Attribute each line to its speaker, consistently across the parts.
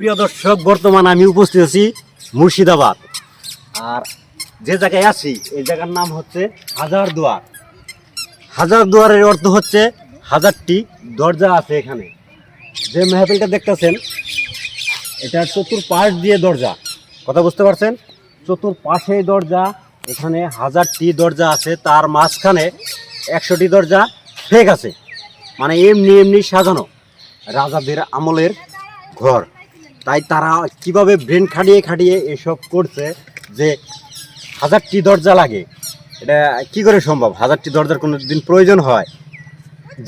Speaker 1: প্রিয় দর্শক, বর্তমান আমি উপস্থিত আছি মুর্শিদাবাদ। আর যে জায়গায় আছি, এই জায়গার নাম হচ্ছে হাজার দুয়ার হাজার দুয়ারের অর্থ হচ্ছে হাজারটি দরজা আছে এখানে। যে মেহফিলটা দেখতেছেন এটা চতুর পাশ দিয়ে দরজা। কথা বুঝতে পারছেন? চতুর পাশে দরজা, এখানে হাজারটি দরজা আছে। তার মাঝখানে একশোটি দরজা ফেক আছে। মানে এমনি এমনি সাজানো। রাজাদের আমলের ঘর। তাই তারা কীভাবে ব্রেন খাটিয়ে খাটিয়ে এসব করছে যে হাজারটি দরজা লাগে, এটা কি করে সম্ভব? হাজারটি দরজার কোনো দিন প্রয়োজন হয়?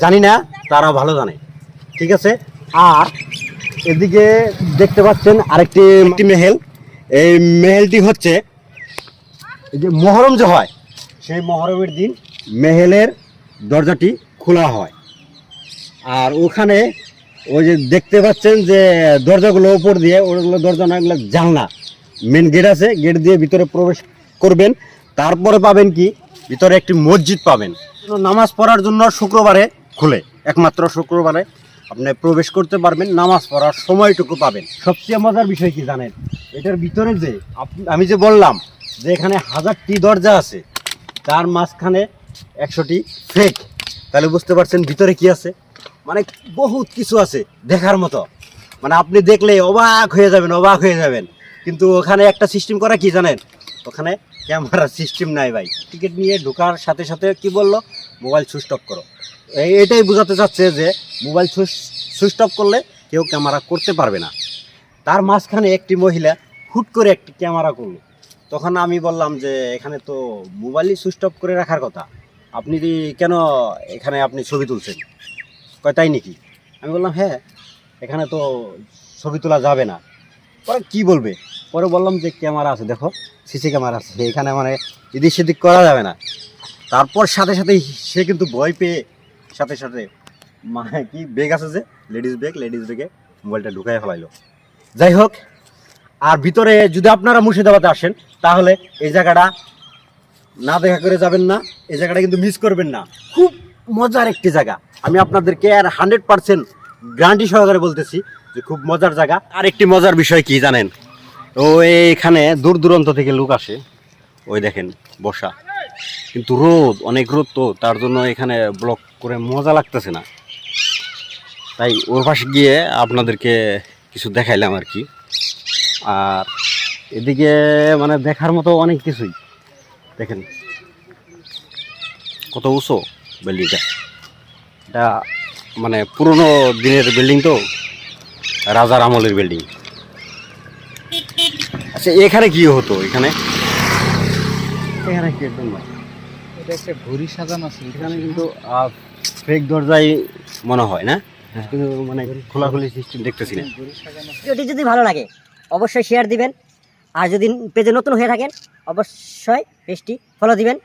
Speaker 1: জানি না তারা ভালো জানে। ঠিক আছে? আর এদিকে দেখতে পাচ্ছেন আরেকটি একটি মেহেল। এই মেহেলটি হচ্ছে যে মহরম যে হয়, সেই মহরমের দিন মেহেলের দরজাটি খোলা হয়। আর ওখানে ওই যে দেখতে পাচ্ছেন যে দরজাগুলো উপর দিয়ে, ওগুলো দরজা না, এগুলো জানলা। মেন গেট আছে গেট দিয়ে ভিতরে প্রবেশ করবেন। তারপরে পাবেন কি? ভিতরে একটি মসজিদ পাবেন। নামাজ পড়ার জন্য শুক্রবারে খুলে, একমাত্র শুক্রবারে আপনি প্রবেশ করতে পারবেন, নামাজ পড়ার সময়টুকু পাবেন। সবচেয়ে মজার বিষয় কি জানেন? এটার ভিতরে যে আমি যে বললাম যে এখানে হাজারটি দরজা আছে, তার মাঝখানে একশোটি ফেক তাহলে বুঝতে পারছেন ভিতরে কি আছে? মানে বহুত কিছু আছে দেখার মতো। মানে আপনি দেখলে অবাক হয়ে যাবেন, অবাক হয়ে যাবেন। কিন্তু ওখানে একটা সিস্টেম করা কি জানেন? ওখানে ক্যামেরা সিস্টেম নাই ভাই। টিকিট নিয়ে ঢোকার সাথে সাথে কি বলল? মোবাইল সুইচ অফ করো। এটাই বোঝাতে চাচ্ছে যে মোবাইল সুইচ অফ করলে কেউ ক্যামেরা করতে পারবে না। তার মাঝখানে একটি মহিলা হুট করে একটি ক্যামেরা করল। তখন আমি বললাম যে, এখানে তো মোবাইলই সুইচ অফ করে রাখার কথা। আপনি কেন এখানে আপনি ছবি তুলছেন? কয়, তাই নাকি? আমি বললাম হ্যাঁ এখানে তো ছবি তোলা যাবে না। পরে কি বলবে? পরে বললাম যে, ক্যামেরা আছে, দেখো, সিসি ক্যামেরা আছে, এখানে মানে এদিক সেদিক করা যাবে না। তারপর সাথে সাথে সে কিন্তু ভয় পেয়ে, সাথে সাথে মানে কি ব্যাগ আছে যে লেডিস ব্যাগ লেডিস ব্যাগে মোবাইলটা ঢুকাই ফেলাইলো। যাই হোক, আর ভিতরে যদি আপনারা মুর্শিদাবাদে আসেন, তাহলে এই জায়গাটা না দেখা করে যাবেন না, এই জায়গাটা কিন্তু মিস করবেন না। খুব মজার একটি জায়গা। আমি আপনাদেরকে আর হান্ড্রেড পার্সেন্ট গ্যারান্টি সহকারে বলতেছি যে খুব মজার জায়গা। আর একটি মজার বিষয় কি জানেন? ও এখানে দূর দূরান্ত থেকে লোক আসে। ওই দেখেন, বসা। কিন্তু রোদ, অনেক রোদ তো, তার জন্য এখানে ব্লক করে মজা লাগতেছে না। তাই ওর পাশে গিয়ে আপনাদেরকে কিছু দেখাইলাম আর কি। আর এদিকে মানে দেখার মতো অনেক কিছুই। দেখেন, কত উঁচু। বিল্ডিংটা এটা মানে পুরনো দিনের বিল্ডিং তো রাজার আমলের বিল্ডিং আচ্ছা এখানে কি হতো এখানে? এখানে কি একদম না।
Speaker 2: এটা একটা ঘড়ি সাজানো আছে
Speaker 1: এখানে কিন্তু ফেক দরজাই মনে হয় না? কিন্তু মানে খোলাখুলি সিস্টেম দেখতেছি না।
Speaker 2: ঘড়ি সাজানো আছে।
Speaker 3: ভিডিওটি যদি ভালো লাগে অবশ্যই শেয়ার দিবেন। আর যদি পেজে নতুন হয়ে থাকেন অবশ্যই পেজটি ফলো দিবেন।